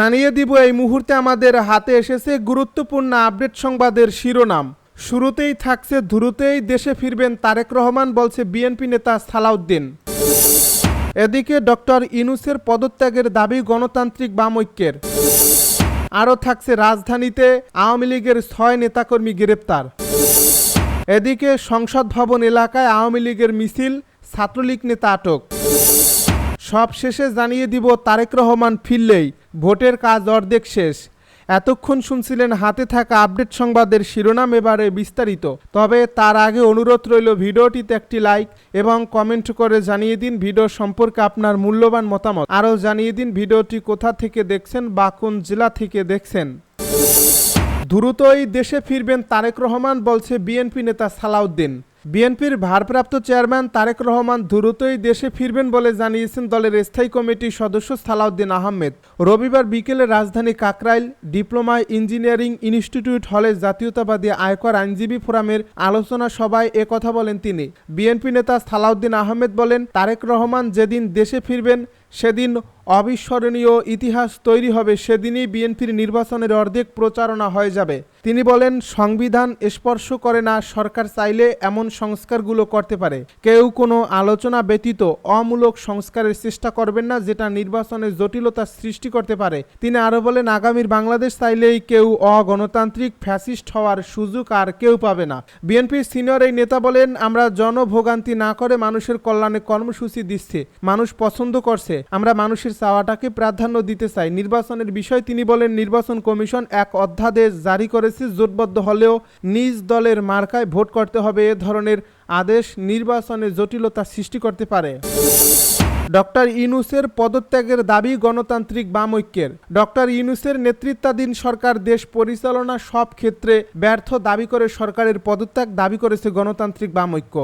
জানিয়ে দিব, এই মুহূর্তে আমাদের হাতে এসেছে গুরুত্বপূর্ণ আপডেট সংবাদের শিরোনাম। শুরুতেই থাকছে, দ্রুতই দেশে ফিরবেন তারেক রহমান, বলছে বিএনপি নেতা সালাউদ্দিন। এদিকে ডক্টর ইনুসের পদত্যাগের দাবি গণতান্ত্রিক বাম ঐক্যের। আরও থাকছে, রাজধানীতে আওয়ামী লীগের ছয় নেতাকর্মী গ্রেপ্তার। এদিকে সংসদ ভবন এলাকায় আওয়ামী লীগের মিছিল, ছাত্রলীগ নেতা আটক। সব শেষে জানিয়ে দিব, তারেক রহমান ফিরলেই ভোটের কাজ অর্ধেক শেষ। এতক্ষণ শুনছিলেন হাতে থাকা আপডেট সংবাদের শিরোনাম এবারে বিস্তারিত। তবে তার আগে অনুরোধ রইল ভিডিওটিতে একটি লাইক এবং কমেন্ট করে জানিয়ে দিন ভিডিও সম্পর্কে আপনার মূল্যবান মতামত। আরও জানিয়ে দিন ভিডিওটি কোথা থেকে দেখছেন বা কোন জেলা থেকে দেখছেন। দ্রুতই দেশে ফিরবেন তারেক রহমান, বলছে বিএনপি নেতা সালাউদ্দিন। বিএনপির ভারপ্রাপ্ত চেয়ারম্যান তারেক রহমান দ্রুতই দেশে ফিরবেন বলে জানিয়েছেন দলের স্থায়ী কমিটির সদস্য সালাউদ্দিন আহমেদ। রবিবার বিকেলে রাজধানী কাকরাইল ডিপ্লোমা ইঞ্জিনিয়ারিং ইনস্টিটিউট হলে জাতীয়তাবাদী আয়কর আইনজীবী ফোরামের আলোচনা সভায় এ কথা বলেন তিনি। বিএনপি নেতা সালাউদ্দিন আহমেদ বলেন, তারেক রহমান যেদিন দেশে ফিরবেন, সেদিন অবিস্মরণীয় ইতিহাস তৈরি হবে সেদিনই বিএনপির নির্বাচনের অর্ধেক প্রচারণা হয়ে যাবে। তিনি বলেন, সংবিধান স্পর্শ করে না, সরকার চাইলে এমন সংস্কারগুলো করতে পারে। কেউ কোনো আলোচনা ব্যতীত অমূলক সংস্কারের চেষ্টা করবেন না, যেটা নির্বাচনের জটিলতা সৃষ্টি করতে পারে। তিনি আরও বলেন, আগামীর বাংলাদেশ চাইলেই কেউ অগণতান্ত্রিক ফ্যাসিস্ট হওয়ার সুযোগ আর কেউ পাবে না। বিএনপির সিনিয়র এই নেতা বলেন, আমরা জনভোগান্তি না করে মানুষের কল্যাণে কর্মসূচি দিচ্ছে। মানুষ পছন্দ করছে। আমরা মানুষের চাওয়াটাকে প্রাধান্য দিতে চাই। নির্বাচনের বিষয় তিনি বলেন, নির্বাচন কমিশন এক অধ্যাদেশ জারি করেছে, জোটবদ্ধ হলেও নিজ দলের মার্কায় ভোট করতে হবে। এ ধরনের আদেশ নির্বাচনে জটিলতা সৃষ্টি করতে পারে। ডক্টর ইউনুসের পদত্যাগের দাবি গণতান্ত্রিক বাম ঐক্যের। ডক্টর ইউনুসের নেতৃত্বাধীন সরকার দেশ পরিচালনা সব ক্ষেত্রে ব্যর্থ দাবি করে সরকারের পদত্যাগ দাবি করেছে গণতান্ত্রিক বাম ঐক্য।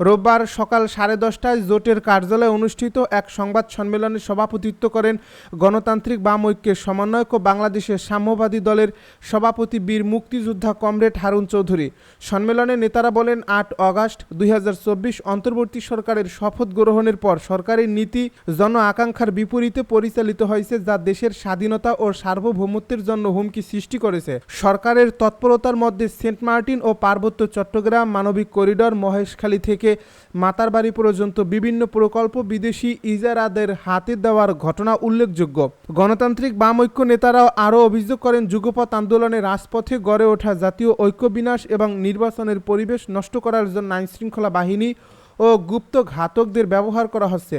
রোববার সকাল সাড়ে দশটায় জোটের কার্যালয়ে অনুষ্ঠিত এক সংবাদ সম্মেলনে সভাপতিত্ব করেন গণতান্ত্রিক বাম ঐক্যের সমন্বয়ক ও বাংলাদেশের সাম্যবাদী দলের সভাপতি বীর মুক্তিযোদ্ধা কমরেড হারুন চৌধুরী। সম্মেলনে নেতারা বলেন, আট অগাস্ট দুই হাজার চব্বিশ অন্তর্বর্তী সরকারের শপথ গ্রহণের পর সরকারের নীতি জন আকাঙ্ক্ষার বিপরীতে পরিচালিত হয়েছে যা দেশের স্বাধীনতা ও সার্বভৌমত্বের জন্য হুমকি সৃষ্টি করেছে। সরকারের তৎপরতার মধ্যে সেন্ট মার্টিন ও পার্বত্য চট্টগ্রাম মানবিক করিডর মহেশখালী থেকে মাতারবাড়ি পর্যন্ত বিভিন্ন প্রকল্প বিদেশি ইজারাদের হাতে দেওয়ার ঘটনা উল্লেখযোগ্য। গণতান্ত্রিক বাম ঐক্য নেতারাও আরও অভিযোগ করেন যুগপথ আন্দোলনে রাজপথে গড়ে ওঠা জাতীয় ঐক্য বিনাশ এবং নির্বাচনের পরিবেশ নষ্ট করার জন্য আইনশৃঙ্খলা বাহিনী ও গুপ্ত ঘাতকদের ব্যবহার করা হচ্ছে।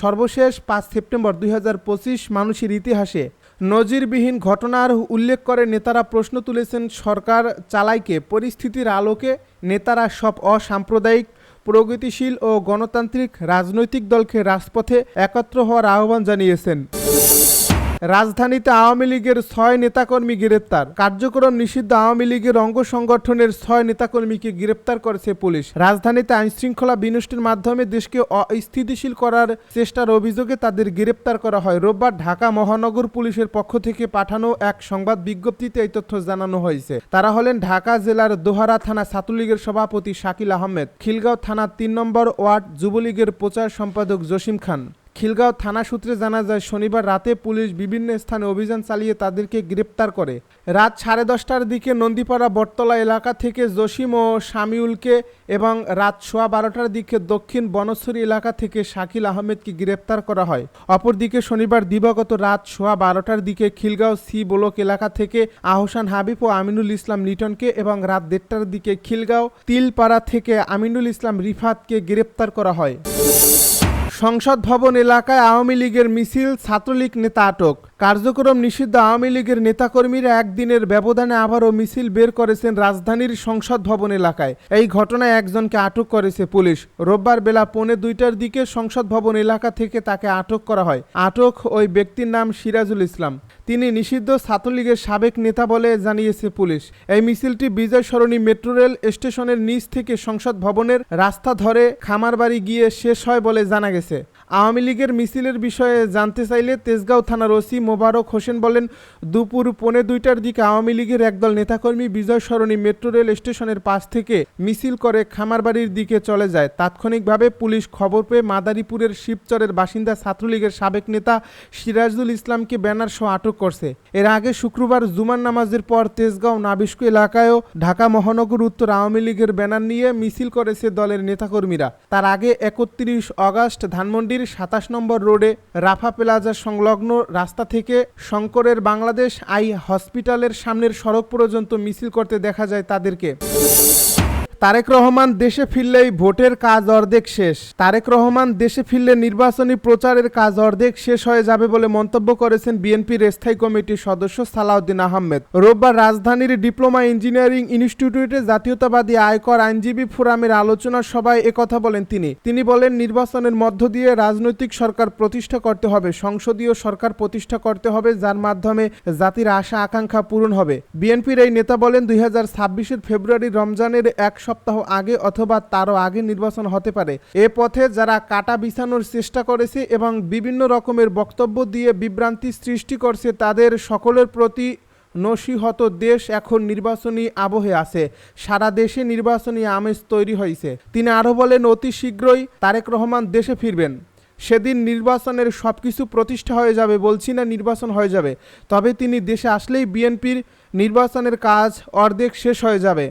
সর্বশেষ পাঁচ সেপ্টেম্বর দুই হাজার পঁচিশ মানুষের ইতিহাসে নজিরবিহীন ঘটনার উল্লেখ করে নেতারা প্রশ্ন তুলেছেন, সরকার চালাইকে, পরিস্থিতির আলোকে নেতারা সব অসাম্প্রদায়িক, প্রগতিশীল ও গণতান্ত্রিক রাজনৈতিক দলকে রাজপথে একত্র হওয়ার আহ্বান জানিয়েছেন। রাজধানীতে আওয়ামী লীগের ছয় নেতাকর্মী গ্রেপ্তার। কার্যক্রম নিষিদ্ধ আওয়ামী লীগের অঙ্গ সংগঠনের ছয় নেতাকর্মীকে গ্রেপ্তার করেছে পুলিশ। রাজধানীতে আইনশৃঙ্খলা বিনষ্টের মাধ্যমে দেশকে অস্থিতিশীল করার চেষ্টার অভিযোগে তাদের গ্রেপ্তার করা হয়। রোববার ঢাকা মহানগর পুলিশের পক্ষ থেকে পাঠানো এক সংবাদ বিজ্ঞপ্তিতে এই তথ্য জানানো হয়েছে। তারা হলেন ঢাকা জেলার দোহারা থানা ছাত্রলীগের সভাপতি শাকিল আহমেদ, খিলগাঁও থানার তিন নম্বর ওয়ার্ড যুবলীগের প্রচার সম্পাদক জসিম খান। খিলগাঁও থানা সূত্রে জানা যায়, শনিবার রাতে পুলিশ বিভিন্ন স্থানে অভিযান চালিয়ে তাদেরকে গ্রেপ্তার করে। রাত সাড়ে দশটার দিকে নন্দীপাড়া বটতলা এলাকা থেকে জসিম ও শামিউলকে এবং রাত সোয়া বারোটার দিকে দক্ষিণ বনশ্বরী এলাকা থেকে শাকিল আহমেদকে গ্রেপ্তার করা হয়। অপরদিকে শনিবার দিবাগত রাত সোয়া বারোটার দিকে খিলগাঁও সি ব্লক এলাকা থেকে আহসান হাবিব ও আমিনুল ইসলাম লিটনকে এবং রাত দেড়টার দিকে খিলগাঁও তিলপাড়া থেকে আমিনুল ইসলাম রিফাতকে গ্রেপ্তার করা হয়। সংসদ ভবন এলাকায় আওয়ামী লীগের মিছিল ছাত্রলীগ নেতা আটক। কার্যক্রম নিষিদ্ধ আওয়ামী লীগের নেতাকর্মীরা একদিনের ব্যবধানে আবারও মিছিল বের করেছেন রাজধানীর সংসদ ভবন এলাকায়। এই ঘটনায় একজনকে আটক করেছে পুলিশ। রোববার বেলা পৌনে দুইটার দিকে সংসদ ভবন এলাকা থেকে তাকে আটক করা হয়। আটক ওই ব্যক্তির নাম সিরাজুল ইসলাম। তিনি নিষিদ্ধ ছাত্রলীগের সাবেক নেতা বলে জানিয়েছে পুলিশ। এই মিছিলটি বিজয় সরণী মেট্রো রেল স্টেশনের নিচ থেকে সংসদ ভবনের রাস্তা ধরে খামারবাড়ি গিয়ে শেষ হয় বলে জানা গেছে। আওয়ামী লীগের মিছিলের বিষয়ে জানতে চাইলে তেজগাঁও থানার ওসি মোবারক হোসেন বলেন, দুপুর পৌনে দুইটার দিকে আওয়ামী লীগের একদল নেতাকর্মী বিজয় সরণি মেট্রো রেল স্টেশনের পাশ থেকে মিছিল করে খামারবাড়ির দিকে চলে যায়। তাৎক্ষণিকভাবে পুলিশ খবর পেয়ে মাদারীপুরের শিবচরের বাসিন্দা ছাত্রলীগের সাবেক নেতা সিরাজুল ইসলামকে ব্যানার সহ আটক করছে। এর আগে শুক্রবার জুমার নামাজের পর তেজগাঁও নাবিস্কু এলাকায়ও ঢাকা মহানগর উত্তর আওয়ামী লীগের ব্যানার নিয়ে মিছিল করেছে দলের নেতাকর্মীরা। তার আগে একত্রিশ অগাস্ট ধানমন্ডির সাতাশ নম্বর রোডে রাফা প্লাজা সংলগ্ন রাস্তা থেকে শঙ্করের বাংলাদেশ আই হসপিটালের সামনের সড়ক পর্যন্ত মিছিল করতে দেখা যায় তাদেরকে। তারেক রহমান দেশে ফিরলেই ভোটের কাজ অর্ধেক শেষ। তারেক রহমান দেশে ফিরলে নির্বাচনী প্রচারের কাজ অর্ধেক শেষ হয়ে যাবে বলে মন্তব্য করেছেন বিএনপির স্থায়ী কমিটির সদস্য সালাউদ্দিন আহমেদ। রোববার রাজধানীর ডিপ্লোমা ইঞ্জিনিয়ারিং ইনস্টিটিউটে জাতীয়তাবাদী আয়কর আইনজীবী ফোরামের আলোচনা সভায় একথা বলেন তিনি। তিনি বলেন, নির্বাচনের মধ্য দিয়ে রাজনৈতিক সরকার প্রতিষ্ঠা করতে হবে, সংসদীয় সরকার প্রতিষ্ঠা করতে হবে, যার মাধ্যমে জাতির আশা আকাঙ্ক্ষা পূরণ হবে। বিএনপির এই নেতা বলেন, দুই হাজার ফেব্রুয়ারি রমজানের এক সপ্তাহ আগে অথবা তারও আগে নির্বাচন হতে পারে। এ পথে যারা কাটা বিছানোর চেষ্টা করেছে এবং বিভিন্ন রকমের বক্তব্য দিয়ে বিভ্রান্তি সৃষ্টি করছে, তাদের সকলের প্রতি নসিহত দেশ এখন নির্বাচনী আবহে আছে। সারা দেশে নির্বাচনী আমেজ তৈরি হয়েছে। তিনি আরও বলেন, অতি শীঘ্রই তারেক রহমান দেশে ফিরবেন। সেদিন নির্বাচনের সব কিছু প্রতিষ্ঠা হয়ে যাবে বলছি না নির্বাচন হয়ে যাবে। তবে তিনি দেশে আসলেই বিএনপির নির্বাচনের কাজ অর্ধেক শেষ হয়ে যাবে।